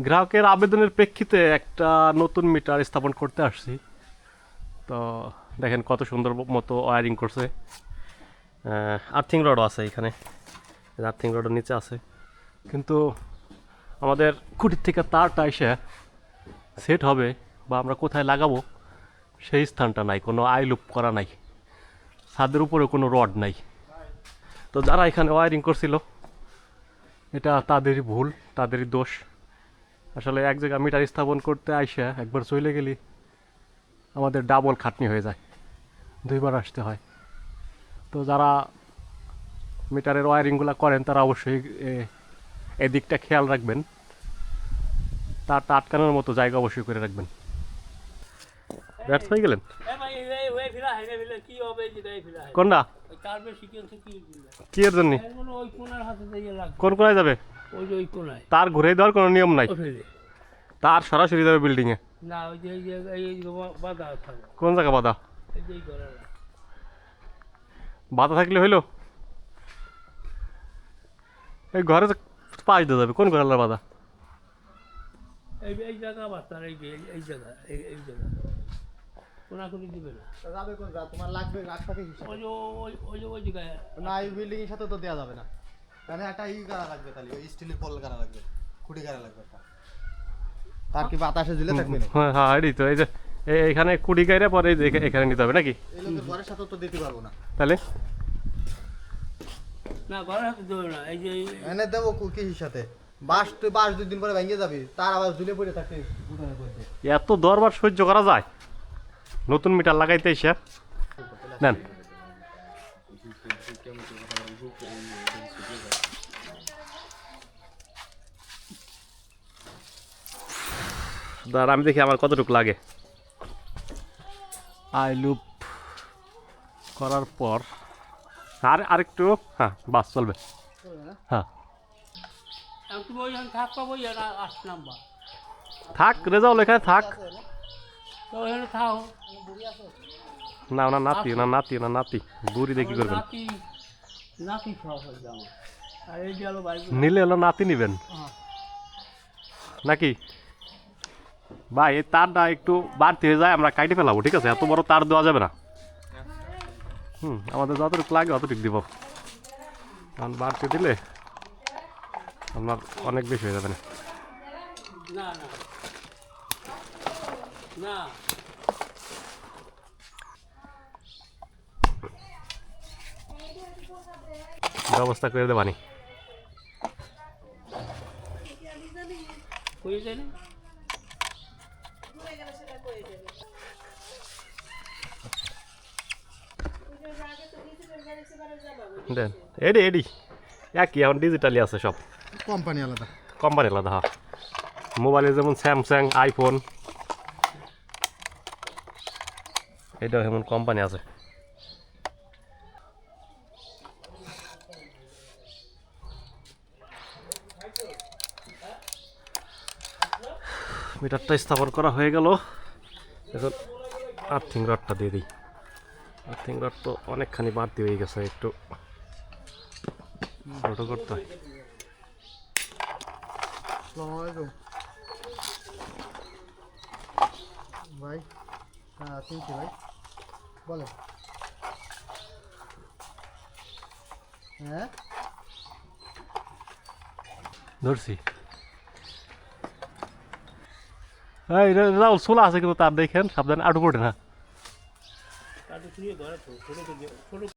গ্রাহকের আবেদনের প্রেক্ষিতে একটা নতুন মিটার স্থাপন করতে আসছি। তো দেখেন কত সুন্দর মতো ওয়ারিং করছে। আর্থিং রডও আছে এখানে। আর্থিং রডও নিচে আছে। কিন্তু আমাদের খুঁটির থেকে তারটা এসে সেট হবে বা আমরা কোথায় লাগাবো সেই স্থানটা নাই, কোনো আই লুপ করা নাই। ছাদের উপরে কোনো রড নাই। তো যারা এখানে ওয়ারিং করছিল, এটা তাদেরই ভুল, তাদেরই দোষ। আসলে এক জায়গায় মিটার স্থাপন করতে আইসা একবার চলে গেলি আমাদের ডাবল খাটনি হয়ে যায়। দুইবার আসতে হয়। তো যারা মিটারের ওয়ারিংগুলো করেন তারা অবশ্যই এদিকটা খেয়াল রাখবেন। তারটা আটকানোর মতো জায়গা অবশ্যই করে রাখবেন। ব্যর্থ হয়ে গেলেন? ফিরা কোনটা? কি এর জন্য? কোন কোনায় যাবে? ওই যে ওই কোনায়। তার ঘুরে দেওয়ার কোনো নিয়ম নাই? ওঠে তার সরাসরি যাবে বিল্ডিংয়ে না ওই যে এই যে বাধা থাকে কোন জায়গা বাধা? এই যে এই ঘরে বাধা থাকলে হইল? এই ঘরে তো পাশ দিয়ে যাবে কোন ঘরে বাধা? এই এই জায়গা বাচ্চার এই এই- এই জায়গা এই এই জায়গা। কোনাকুনি দিবে না। যাবে কোন তোমার লাগবে রাস্তাকে হিসাব। ওই ওই ওই জায়গায়। না এই বিল্ডিং এর সাথে তো দেওয়া যাবে না। তাহলে একটা ই গাড়া লাগবে তাহলে ওই স্টিলের পল গাড়া লাগবে খুঁটি গাড়া লাগবে তার কি বাতাসে দিলে থাকবে না হ্যাঁ হ্যাঁ এটাই তো এই যে এ- এখানে কুড়ি গাইরে পরে এই এখানে নিতে হবে নাকি? এই ঘরের সাথে তো দিতে পারব না। তাহলে? না ঘরের হাতে দেবে না এই যে এনে দেবো কু- কি সাথে? বাস তুই বাস দুই দিন পরে ভেঙে যাবি তার আবার ঝুলে পড়ে করতে এত দরবার সহ্য করা যায়? নতুন মিটার লাগাইতে এসে? নেন। দাঁড় আমি দেখি আমার কতটুকু লাগে। আই লুপ করার পর। আর আরেকটু হ্যাঁ বাস চলবে। হ্যাঁ। থাক রেজাউল এখানে থাক। না ওনার নাতি ওনার নাতি ওনার নাতি। বুড়ি দেখি করবেন? নিলে হলো নাতি নিবেন। হ্যাঁ। নাকি? ভাই এই তারটা একটু বাড়তি হয়ে যায় আমরা কাইটে ফেলাবো ঠিক আছে? এত বড় তার দেওয়া যাবে না। হুম আমাদের যতটুকু লাগে অতটুকু দিব। কারণ বাড়তি দিলে আপনার অনেক বেশি হয়ে যাবে না। না ব্যবস্থা করে দেবানি। যায় না দেন এডি এডি। একই এখন ডিজিটালি আছে সব। কোম্পানি আলাদা। কোম্পানি আলাদা হ্যাঁ। মোবাইলে যেমন স্যামসাং আইফোন এটাও এমন কোম্পানি আছে। মিটারটা স্থাপন করা হয়ে গেল। এখন আর্থিং রডটা দিয়ে দিই। আর্থিং রড তো অনেকখানি বাড়তি হয়ে গেছে একটু ছোট করতে হয়। ভাই হ্যাঁ শুনছি ভাই? বলো হ্যাঁ? ধরছি। এই রে- রাহুল সোলা আছে কিন্তু তার দেখেন সাবধানে আটু পড়ে না